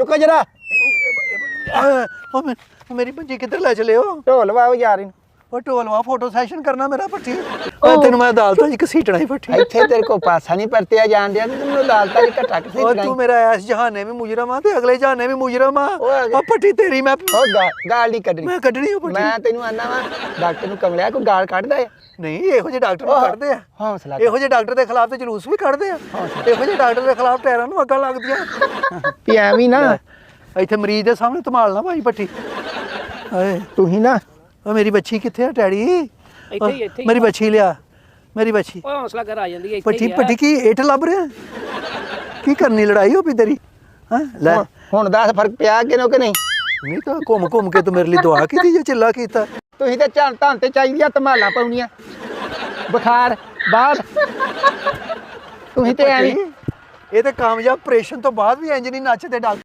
ਚੁੱਕੋ ਜਰਾ ਮੇ- ਉਹ ਮੇਰੀ ਭੱਜੀ ਕਿੱਧਰ ਲੈ ਚਲੇ ਹੋ ਢੋਲ ਵਾਓ ਯਾਰ ਇਹਨੂੰ ਉਹ ਢੋਲਵਾ ਫੋਟੋ ਸੈਸ਼ਨ ਕਰਨਾ ਮੇਰਾ ਪੱਠੀ। ਓਏ ਤੈਨੂੰ ਮੈਂ ਅਦਾਲਤਾਂ 'ਚ ਘਸੀਟਣਾ ਹੀ ਪੱਠੀ। ਇੱਥੇ ਤੇਰੇ ਕੋ ਪਾਸਾ ਨਹੀਂ ਪਰਤਿਆ ਜਾਣ ਤੇ ਤੈਨੂੰ ਲਾਲਤਾ ਦੀ ਘਟਾ ਕਿਸੇ ਓ ਤੂੰ ਮੇਰਾ ਐਸ ਜਹਾਨੇ ਵੀ ਮੁਜਰਮ ਆ ਤੇ ਅਗਲੇ ਜਹਾਨੇ ਵੀ ਮੁਜਰਮ ਆ। ਆ ਪੱਠੀ ਤੇਰੀ ਮੈਂ ਗਾ- ਗਾਲ ਨਹੀਂ ਕੱਢਣੀ। ਮੈਂ ਕੱਢਣੀ ਉਹ ਪੱਠੀ। ਮੈਂ ਤੈਨੂੰ ਆਨਾ ਵਾ ਡਾਕਟਰ ਨੂੰ ਕਮਲਿਆ ਕੋਈ ਗਾਲ ਕੱਢਦਾ ਹੈ ਨਹੀਂ ਇਹੋ ਜਿਹੇ ਡਾਕਟਰ ਨੂੰ ਕੱਢਦੇ ਆ। ਹੌਸਲਾ। ਇਹੋ ਜਿਹੇ ਡਾਕਟਰ ਦੇ ਖਿਲਾਫ ਤੇ ਜਲੂਸ ਵੀ ਕੱਢਦੇ ਆ। ਇਹੋ ਜਿਹੇ ਡਾਕਟਰ ਦੇ ਖਿਲਾਫ ਟਾਇਰਾਂ ਨੂੰ ਅੱਗਾਂ ਲੱਗਦੀਆਂ। ਵੀ ਐਵੇਂ ਨਾ। ਇੱਥੇ ਮਰੀਜ਼ ਦੇ ਸਾਹਮਣੇ ਧਮਾਲ ਨਾ ਭਾਈ ਪੱਠੀ। ਹਾਏ। ਤੂੰ ਹੀ ਨਾ ਓ ਮੇਰੀ ਬੱਚੀ ਕਿੱਥੇ ਆ ਡੈਡੀ? ਇੱਥੇ ਹੀ, ਇੱਥੇ ਹੀ। ਮੇਰੀ ਬੱਚੀ ਲਿਆ ਮੇਰੀ ਬੱਚੀ ਓਏ ਹੌਸਲਾ ਕਰ ਆ ਜਾਂਦੀ ਹੈ ਇੱਥੇ ਪੱਠੀ ਹੀ ਆ। ਪੱਠੀ ਕੀ ਏਠ ਲੱਭ ਰਿਹਾ? ਕੀ ਕਰਨੀ ਲੜਾਈ ਹੋ ਪਈ ਤੇਰੀ? ਹਾਂ? ਲੈ। ਹੁਣ- ਹੁਣ ਦੱਸ ਫ਼ਰਕ ਪਿਆ ਕਿ ਨਹੀਂ? ਨਹੀਂ ਤਾਂ ਘੁੰਮ ਘੁੰਮ ਕੇ ਤੂੰ ਮੇਰੇ ਲਈ ਦੁਆ ਕੀਤੀ ਜੇ ਚਿੱਲਾ ਕੀਤਾ? ਤੁਸੀਂ ਤੇ ਝਣ ਧੰਨ ਤੇ ਚਾਹੀਦੀਆਂ ਧਮਾਲਾਂ ਪਾਉਣੀਆਂ। ਬੁਖਾਰ ਬਾਹਰ। ਤੁਸੀਂ ਤੇ ਐਵੇਂ ਇਹ ਤੇ ਕਾਮਯਾਬ ਆਪਰੇਸ਼ਨ ਤੋਂ ਬਾਅਦ ਵੀ ਇੰਜ ਨਹੀਂ ਨੱਚਦੇ ਡਾਕਟਰ।